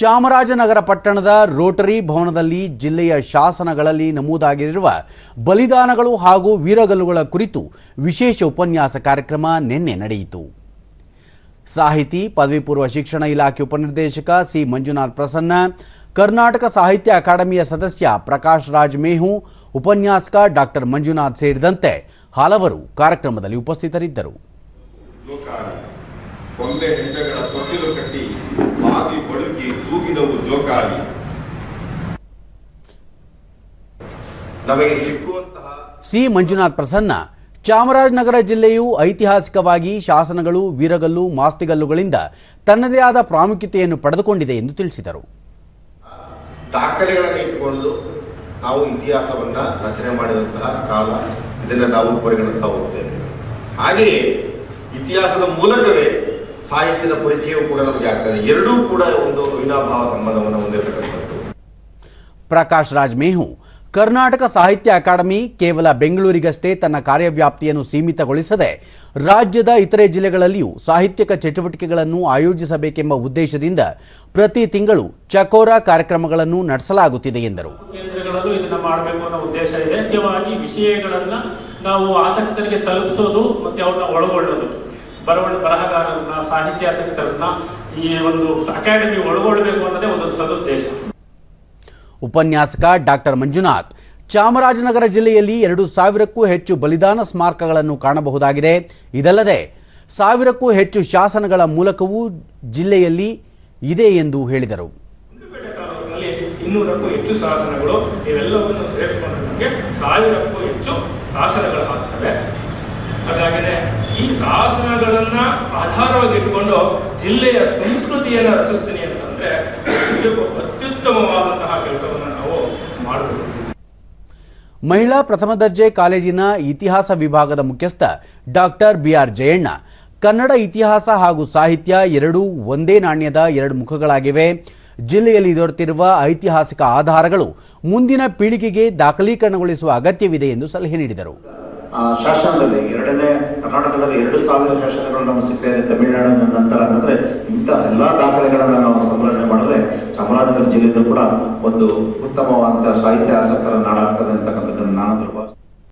ಚಾಮರಾಜನಗರ ಪಟ್ಟಣದ ರೋಟರಿ ಭವನದಲ್ಲಿ ಜಿಲ್ಲೆಯ ಶಾಸನಗಳಲ್ಲಿ ನಮೂದಾಗಿರುವ ಬಲಿದಾನಗಳು ಹಾಗೂ ವೀರಗಲ್ಲುಗಳ ಕುರಿತು ವಿಶೇಷ ಉಪನ್ಯಾಸ ಕಾರ್ಯಕ್ರಮ ನಿನ್ನೆ ನಡೆಯಿತು. ಸಾಹಿತಿ, ಪದವಿ ಪೂರ್ವ ಶಿಕ್ಷಣ ಇಲಾಖೆ ಉಪನಿರ್ದೇಶಕ ಸಿ. ಮಂಜುನಾಥ್ ಪ್ರಸನ್ನ, ಕರ್ನಾಟಕ ಸಾಹಿತ್ಯ ಅಕಾಡೆಮಿಯ ಸದಸ್ಯ ಪ್ರಕಾಶ್ ರಾಜ್ ಮೇಹು, ಉಪನ್ಯಾಸಕ ಡಾಕ್ಟರ್ ಮಂಜುನಾಥ್ ಸೇರಿದಂತೆ ಹಲವರು ಕಾರ್ಯಕ್ರಮದಲ್ಲಿ ಉಪಸ್ಥಿತರಿದ್ದರು. ತೂಗಿದವು ಜೋಕಾಲಿ. ನಮಗೆ ಸಿಕ್ಕುವಂತಹ ಸಿ. ಮಂಜುನಾಥ್ ಪ್ರಸನ್ನ ಚಾಮರಾಜನಗರ ಜಿಲ್ಲೆಯು ಐತಿಹಾಸಿಕವಾಗಿ ಶಾಸನಗಳು ವೀರಗಲ್ಲು ಮಾಸ್ತಿಗಲ್ಲುಗಳಿಂದ ತನ್ನದೇ ಆದ ಪ್ರಾಮುಖ್ಯತೆಯನ್ನು ಪಡೆದುಕೊಂಡಿದೆ ಎಂದು ತಿಳಿಸಿದರು. ದಾಖಲೆಗಳನ್ನು ಇಟ್ಟುಕೊಂಡು ನಾವು ಇತಿಹಾಸವನ್ನ ರಚನೆ ಮಾಡಿದಂತಹ ಕಾಲ ಇದನ್ನು ನಾವು ಪರಿಗಣಿಸ್ತಾ ಹೋಗ್ತೇವೆ. ಹಾಗೆಯೇ ಇತಿಹಾಸದ ಮೂಲಕವೇ ಸಾಹಿತ್ಯದ ಪರಿಚಯವೂ ಕೂಡ ನಮಗೆ ಆಗ್ತದೆ ಎರಡೂ ಕೂಡ ಒಂದು ವಿನಾಭಾವ ಸಂಬಂಧವನ್ನು ಹೊಂದಿರತಕ್ಕಂಥದ್ದು. ಪ್ರಕಾಶ್ ರಾಜ್ ಮೇಹು ಕರ್ನಾಟಕ ಸಾಹಿತ್ಯ ಅಕಾಡೆಮಿ ಕೇವಲ ಬೆಂಗಳೂರಿಗಷ್ಟೇ ತನ್ನ ಕಾರ್ಯವ್ಯಾಪ್ತಿಯನ್ನು ಸೀಮಿತಗೊಳಿಸದೆ ರಾಜ್ಯದ ಇತರೆ ಜಿಲ್ಲೆಗಳಲ್ಲಿಯೂ ಸಾಹಿತ್ಯಕ ಚಟುವಟಿಕೆಗಳನ್ನು ಆಯೋಜಿಸಬೇಕೆಂಬ ಉದ್ದೇಶದಿಂದ ಪ್ರತಿ ತಿಂಗಳು ಚಕೋರ ಕಾರ್ಯಕ್ರಮಗಳನ್ನು ನಡೆಸಲಾಗುತ್ತಿದೆ ಎಂದರು. ಕೇಂದ್ರಗಳಲ್ಲೂ ಇದನ್ನ ಮಾಡಬೇಕು ಅನ್ನೋ ಉದ್ದೇಶ ಇದೆ. ಮುಖ್ಯವಾಗಿ ವಿಷಯಗಳನ್ನು ನಾವು ಆಸಕ್ತರಿಗೆ ತಲುಪಿಸೋದು ಮತ್ತೆ ಅವ್ರನ್ನ ಒಳಗೊಳ್ಳೋದು. ಬರವಣ ಬರಹಗಾರರನ್ನ ಸಾಹಿತ್ಯಾಸಕ್ತರನ್ನ ಈ ಒಂದು ಅಕಾಡೆಮಿ ಒಳಗೊಳ್ಳಬೇಕು ಅನ್ನೋದೇ ಒಂದು ಸದುದ್ದೇಶ. ಉಪನ್ಯಾಸಕ ಡಾಕ್ಟರ್ ಮಂಜುನಾಥ್ ಚಾಮರಾಜನಗರ ಜಿಲ್ಲೆಯಲ್ಲಿ ಎರಡು ಸಾವಿರಕ್ಕೂ ಹೆಚ್ಚು ಬಲಿದಾನ ಸ್ಮಾರಕಗಳನ್ನು ಕಾಣಬಹುದಾಗಿದೆ. ಇದಲ್ಲದೆ ಸಾವಿರಕ್ಕೂ ಹೆಚ್ಚು ಶಾಸನಗಳ ಮೂಲಕವೂ ಜಿಲ್ಲೆಯಲ್ಲಿ ಇದೆ ಎಂದು ಹೇಳಿದರು. ಇನ್ನೂರಕ್ಕೂ ಹೆಚ್ಚು ಶಾಸನಗಳು ಇವೆಲ್ಲವನ್ನು ಸೇರಿಸಿಕೊಂಡು ನಮಗೆ ಸಾವಿರಕ್ಕೂ ಹೆಚ್ಚು ಶಾಸನಗಳು ಆಗ್ತವೆ. ಹಾಗಾಗಿನೇ ಈ ಶಾಸನಗಳನ್ನ ಆಧಾರವಾಗಿ ಇಟ್ಕೊಂಡು ಜಿಲ್ಲೆಯ ಸಂಸ್ಕೃತಿಯನ್ನು ರಚಿಸ್ತೀನಿ ಅಂತಂದ್ರೆ ಅತ್ಯುತ್ತಮವಾದಂತಹ ಕೆಲಸವನ್ನು ನಾವು ಮಾಡಬಹುದು ಮಹಿಳಾ ಪ್ರಥಮ ದರ್ಜೆ ಕಾಲೇಜಿನ ಇತಿಹಾಸ ವಿಭಾಗದ ಮುಖ್ಯಸ್ಥ ಡಾಕ್ಟರ್ ಬಿಆರ್ ಜಯಣ್ಣ, ಕನ್ನಡ ಇತಿಹಾಸ ಹಾಗೂ ಸಾಹಿತ್ಯ ಎರಡೂ ಒಂದೇ ನಾಣ್ಯದ ಎರಡು ಮುಖಗಳಾಗಿವೆ. ಜಿಲ್ಲೆಯಲ್ಲಿ ದೊರೆತಿರುವ ಐತಿಹಾಸಿಕ ಆಧಾರಗಳು ಮುಂದಿನ ಪೀಳಿಗೆಗೆ ದಾಖಲೀಕರಣಗೊಳಿಸುವ ಅಗತ್ಯವಿದೆ ಎಂದು ಸಲಹೆ ನೀಡಿದರು. ಶಾಸನದಲ್ಲಿ ಎರಡನೇ ಕರ್ನಾಟಕದಲ್ಲಿ ಎರಡು ಸಾವಿರ ಶಾಸನಗಳು ನಮಗೆ ಸಿಗ್ತಾ ಇದೆ ತಮಿಳುನಾಡಿನ ನಂತರ ಅಂದ್ರೆ ಇಂಥ ಎಲ್ಲಾ ದಾಖಲೆಗಳನ್ನ ನಾವು ಸಂಗ್ರಹಣೆ ಮಾಡಿದ್ರೆ ಚಾಮರಾಜನಗರ ಜಿಲ್ಲೆಯಲ್ಲೂ ಕೂಡ ಒಂದು ಉತ್ತಮವಾದ ಸಾಹಿತ್ಯ ಆಸಕ್ತರ ನಾಡಾಗ್ತದೆ ಅಂತಕ್ಕಂಥ